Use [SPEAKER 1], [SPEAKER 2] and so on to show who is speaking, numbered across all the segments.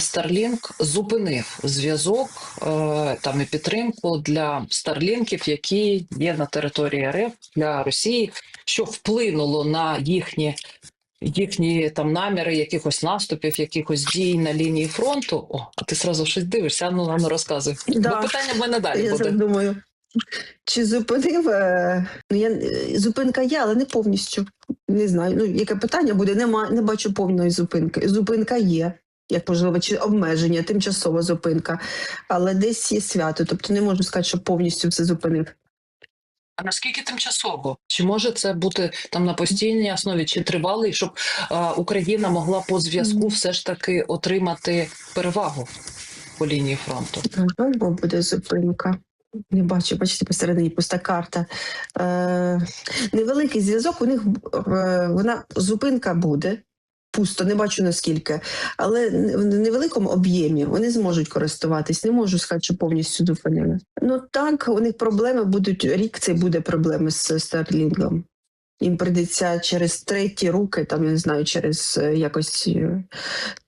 [SPEAKER 1] Starlink зупинив зв'язок е, там і підтримку для старлінків, які є на території РФ для Росії, що вплинуло на їхні. Їхні там наміри якихось наступів, якихось дій на лінії фронту. О, а ти сразу щось дивишся, ну ну розказуй.
[SPEAKER 2] Да.
[SPEAKER 1] Бо питання в мене далі
[SPEAKER 2] Я
[SPEAKER 1] буде.
[SPEAKER 2] зараз думаю, чи зупинив? е, Ну, я, зупинка є, але не повністю. Не знаю. Ну, яке питання буде, Нема, не бачу повної зупинки. Зупинка є, як можливо, чи обмеження, тимчасова зупинка. Але десь є свято. Тобто не можу сказати, що повністю все зупинив.
[SPEAKER 1] А наскільки тимчасово? Чи може це бути там на постійній основі, чи тривалий, щоб е, Україна могла по зв'язку все ж таки отримати перевагу по лінії фронту?
[SPEAKER 2] Бо буде зупинка. Не бачу, бачите, посередині пуста карта. Е, невеликий зв'язок, у них е, вона зупинка буде. Пусто, не бачу наскільки, але в невеликому об'ємі вони зможуть користуватись. Не можу сказати, що повністю зупинили. Ну так, у них проблеми будуть рік. Це буде проблеми з Старлінгом. Їм прийдеться через треті руки, там я не знаю, через е, якось е,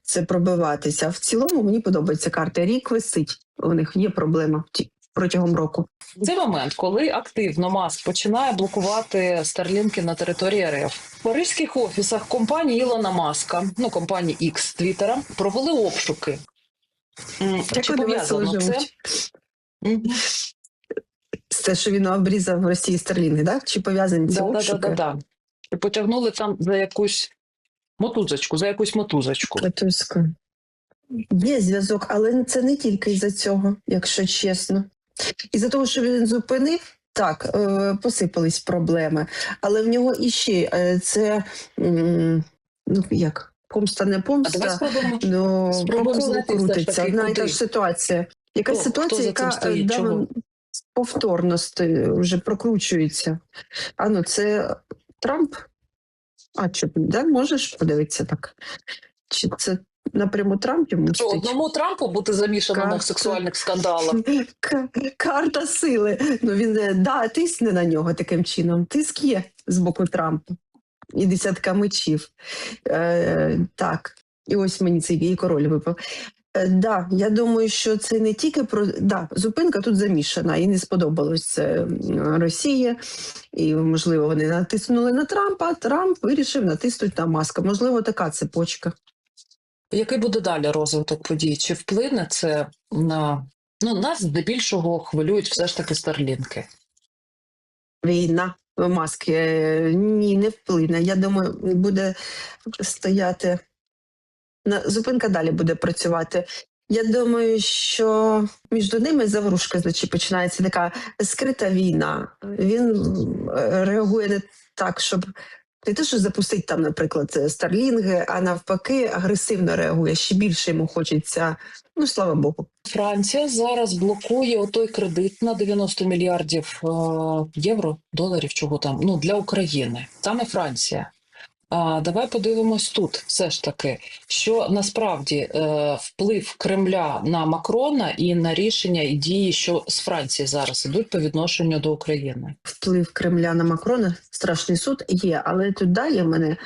[SPEAKER 2] це пробиватися. В цілому мені подобається карта. Рік висить. У них є проблема протягом року.
[SPEAKER 1] Це момент, коли активно Маск починає блокувати старлінки на території РФ. В паризьких офісах компанії Ілона Маска, ну компанії X Твіттера, провели обшуки. Чи
[SPEAKER 2] Як весело
[SPEAKER 1] пов'язано це?
[SPEAKER 2] живуть? З те, що він обрізав в Росії Старлінги, так? Чи пов'язані ці
[SPEAKER 1] Да, да, да,
[SPEAKER 2] обшуки?
[SPEAKER 1] да, да. І потягнули там за якусь мотузочку, за якусь мотузочку.
[SPEAKER 2] Мотузку. Є зв'язок, але це не тільки із-за цього, якщо чесно. Із-за того, що він зупинив, так, е, посипались проблеми. Але в нього іще е, це ну як, помста не
[SPEAKER 1] А
[SPEAKER 2] помста.
[SPEAKER 1] спробуємо.
[SPEAKER 2] Ну,
[SPEAKER 1] Спробуємо ж
[SPEAKER 2] крутиться. Одна і та ж ситуація. Якась ситуація, яка
[SPEAKER 1] стоїть?
[SPEAKER 2] да, повторно вже прокручується. А ну, це Трамп? А що, да, можеш подивитися так? Чи це напряму Трамп йому
[SPEAKER 1] Що, одному Трампу бути замішаному
[SPEAKER 2] Карта.
[SPEAKER 1] в сексуальних скандалах?
[SPEAKER 2] Карта сили. Ну він е, да, тисне на нього таким чином. Тиск є з боку Трампа. І десятка мечів. Е, так, і ось мені цей і король випав. Е, да, я думаю, що це не тільки про да, зупинка тут замішана, і не сподобалось це Росії. І можливо вони натиснули на Трампа. а Трамп вирішив натиснути на маска. Можливо, така цепочка.
[SPEAKER 1] Який буде далі розвиток подій? Чи вплине це на ну нас здебільшого хвилюють все ж таки старлінки?
[SPEAKER 2] війна маски е, ні, не вплине. Я думаю, буде стояти зупинка далі буде працювати. Я думаю, що між ними заврушка значить, починається така скрита війна. Він е, реагує не так, щоб не те, що запустить там, наприклад, старлінги, а навпаки, агресивно реагує. Ще більше йому хочеться. Ну слава Богу.
[SPEAKER 1] Франція зараз блокує отой кредит на 90 мільярдів е, євро, доларів, чого там ну для України. Саме Франція. А давай подивимось тут, все ж таки, що насправді е, вплив Кремля на Макрона і на рішення і дії, що з Франції зараз ідуть по відношенню до України.
[SPEAKER 2] вплив Кремля на Макрона, страшний суд є, але тут далі в мене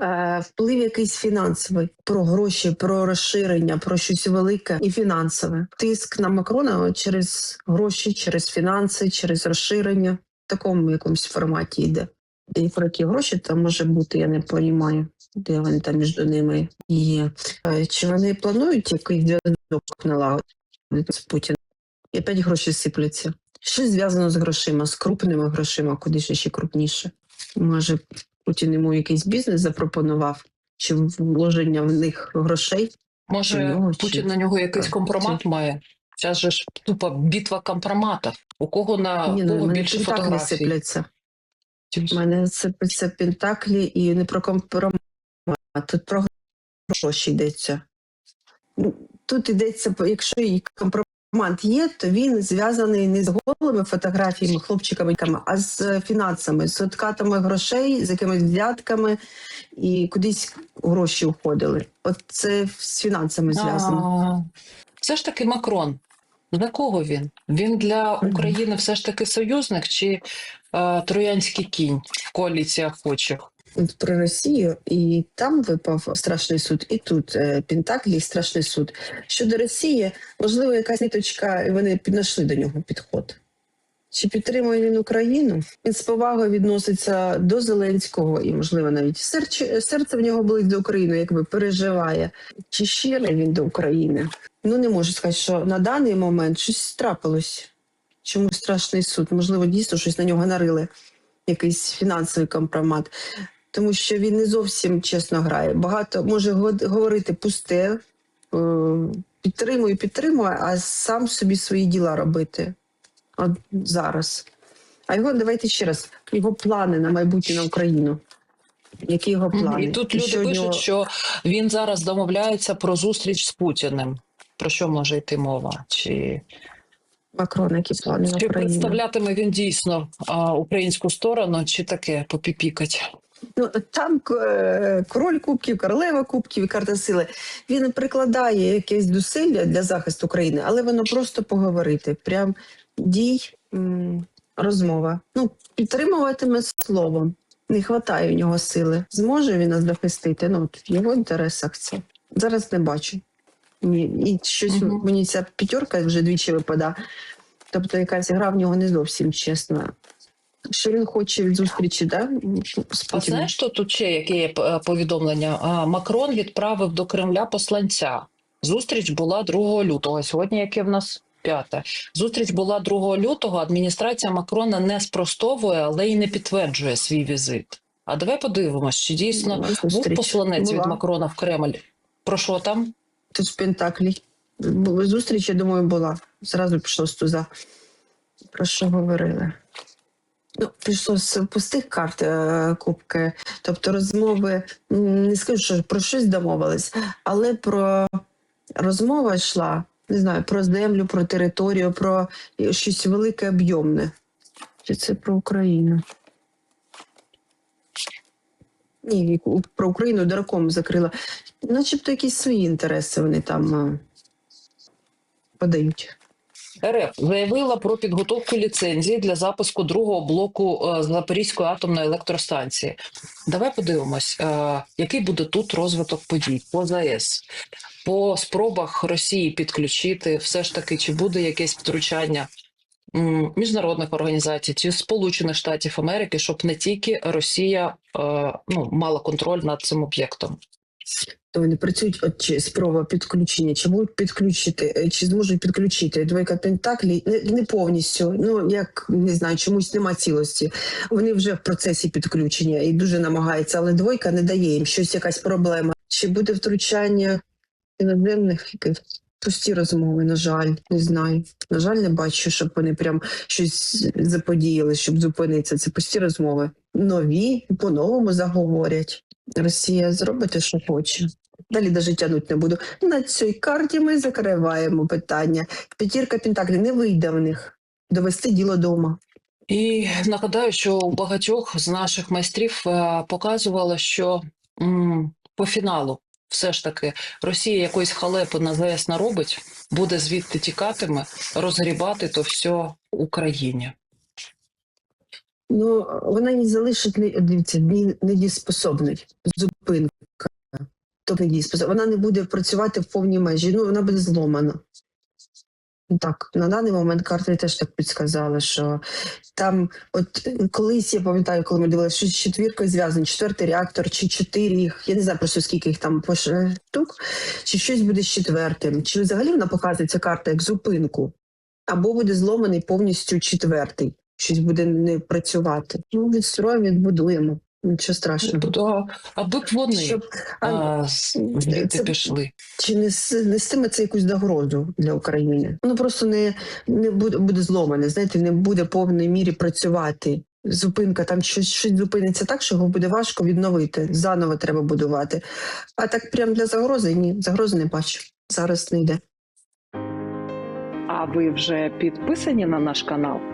[SPEAKER 2] е, вплив якийсь фінансовий про гроші, про розширення, про щось велике і фінансове. Тиск на Макрона через гроші, через фінанси, через розширення в такому якомусь форматі йде. Про які гроші там може бути, я не розумію, де вони там між ними є. Е, Чи вони планують якийсь зв'язок налагодити з Путіним? І опять гроші сипляться. Що зв'язано з грошима, з крупними грошима, куди ще ще крупніше. Може, Путін йому якийсь бізнес запропонував, чи вложення в них грошей.
[SPEAKER 1] Може,
[SPEAKER 2] Чи нього,
[SPEAKER 1] Путін
[SPEAKER 2] чи-
[SPEAKER 1] на нього якийсь компромат
[SPEAKER 2] чи-
[SPEAKER 1] має? Зараз же ж тупа битва компроматів. У кого на
[SPEAKER 2] Ні, ну,
[SPEAKER 1] кого більше фотографій?
[SPEAKER 2] сипляться. У мене сипляться пентаклі і не про компромат, тут про гроші йдеться. Ну, Тут йдеться, якщо і компромат є, то він зв'язаний не з голими фотографіями, хлопчиками, а з фінансами, з откатами грошей, з якимись взятками, і кудись гроші уходили. От це з фінансами зв'язано.
[SPEAKER 1] Все ж таки Макрон. За кого він? Він для України все ж таки союзник чи е, троянський кінь в коаліції охочих?
[SPEAKER 2] про Росію, і там випав страшний суд, і тут е, Пентаклі, і страшний суд. Щодо Росії, можливо, якась ниточка, і вони піднайшли до нього підход. Чи підтримує він Україну? Він з повагою відноситься до Зеленського і, можливо, навіть серце, серце в нього болить до України, якби переживає. Чи щирий він до України? Ну не можу сказати, що на даний момент щось трапилось. Чому страшний суд? Можливо, дійсно щось на нього нарили, якийсь фінансовий компромат. Тому що він не зовсім чесно грає. Багато може го- говорити пусте, е, підтримую, підтримую, а сам собі свої діла робити. От зараз. А його давайте ще раз. Його плани на майбутнє на Україну. Які його плани?
[SPEAKER 1] І тут люди
[SPEAKER 2] що
[SPEAKER 1] пишуть,
[SPEAKER 2] нього-
[SPEAKER 1] що він зараз домовляється про зустріч з Путіним. Про що може йти мова? Чи,
[SPEAKER 2] Макрон, які плани
[SPEAKER 1] чи представлятиме він дійсно а, українську сторону, чи таке попіпікать?
[SPEAKER 2] Ну там е, король кубків, королева кубків і карта сили. Він прикладає якесь зусилля для захисту України, але воно просто поговорити. Прям дій, розмова. Ну, підтримуватиме словом. Не вистачає в нього сили. Зможе він нас захистити? Ну, от в його інтересах це. Зараз не бачу. Ні, і щось
[SPEAKER 1] Мгм.
[SPEAKER 2] мені ця п'ятерка вже двічі випадає. Тобто якась гра в нього не зовсім чесна. Що він хоче від зустрічі, да?
[SPEAKER 1] А знаєш, що тут ще яке є е, повідомлення? А, Макрон відправив до Кремля посланця. Зустріч була 2 лютого. Сьогодні яке в нас п'яте. Зустріч була 2 лютого. Адміністрація Макрона не спростовує, але й не підтверджує свій візит. А давай подивимось, чи дійсно був посланець від Макрона в Кремль. Про що там?
[SPEAKER 2] Тут в Пентаклі. Зустріч, я думаю, була. Зразу пішло з туза. Про що говорили? Ну, пішло з пустих карт е, кубки. Тобто розмови, не скажу, що про щось домовились, але про розмова йшла, не знаю, про землю, про територію, про щось велике об'ємне. Чи це про Україну? Ні, про Україну дураком закрила. Начебто якісь свої інтереси вони там е, подають.
[SPEAKER 1] РФ заявила про підготовку ліцензії для запуску другого блоку е, Запорізької атомної електростанції. Давай подивимось, е, який буде тут розвиток подій по ЗАЕС, по спробах Росії підключити, все ж таки, чи буде якесь втручання міжнародних організацій чи Сполучених Штатів Америки, щоб не тільки Росія е, ну, мала контроль над цим об'єктом.
[SPEAKER 2] То вони працюють от чи спроба підключення, чи будуть підключити, е, чи зможуть підключити двойка пентаклі не, не повністю. Ну як не знаю, чомусь нема цілості. Вони вже в процесі підключення і дуже намагаються, але двойка не дає їм щось, якась проблема. Чи буде втручання іноземних яких пусті розмови? На жаль, не знаю. На жаль, не бачу, щоб вони прям щось заподіяли, щоб зупинитися. Це пусті розмови. Нові по-новому заговорять. Росія зробить те, що хоче. Далі навіть тягнути не буду. На цій карті ми закриваємо питання. П'ятірка Пентаклі не вийде в них довести діло дома.
[SPEAKER 1] І нагадаю, що у багатьох з наших майстрів е, показувало, що по фіналу все ж таки Росія якоїсь халепи на ЗС наробить, буде звідти тікатиме, розгрібати то все Україні.
[SPEAKER 2] Ну вона не залишить не дивіться, не- недієспособний. Зупинка. Тобто недієспособна. Вона не буде працювати в повній межі. Ну вона буде зломана. Так, на даний момент карти теж так підсказали, що там, от е, колись я пам'ятаю, коли ми дивилися, що з четвіркою зв'язаний, четвертий реактор, чи чотири їх, я не знаю просто скільки їх там по штук, чи щось буде з четвертим, чи взагалі вона показує ця карта як зупинку, або буде зломаний повністю четвертий, щось буде не працювати. Ну, відстроїмо, відбудуємо. Нічого страшного.
[SPEAKER 1] Тобто, аби б вони
[SPEAKER 2] Щоб, а,
[SPEAKER 1] а, звідти
[SPEAKER 2] це-
[SPEAKER 1] пішли.
[SPEAKER 2] чи не нестиме це якусь загрозу для України? Воно просто не, не буде, буде зломане, знаєте, не буде в повній мірі працювати. Зупинка, там щось, щось зупиниться так, що його буде важко відновити. Заново треба будувати. А так прям для загрози ні, загрози не бачу. Зараз не йде.
[SPEAKER 1] А ви вже підписані на наш канал?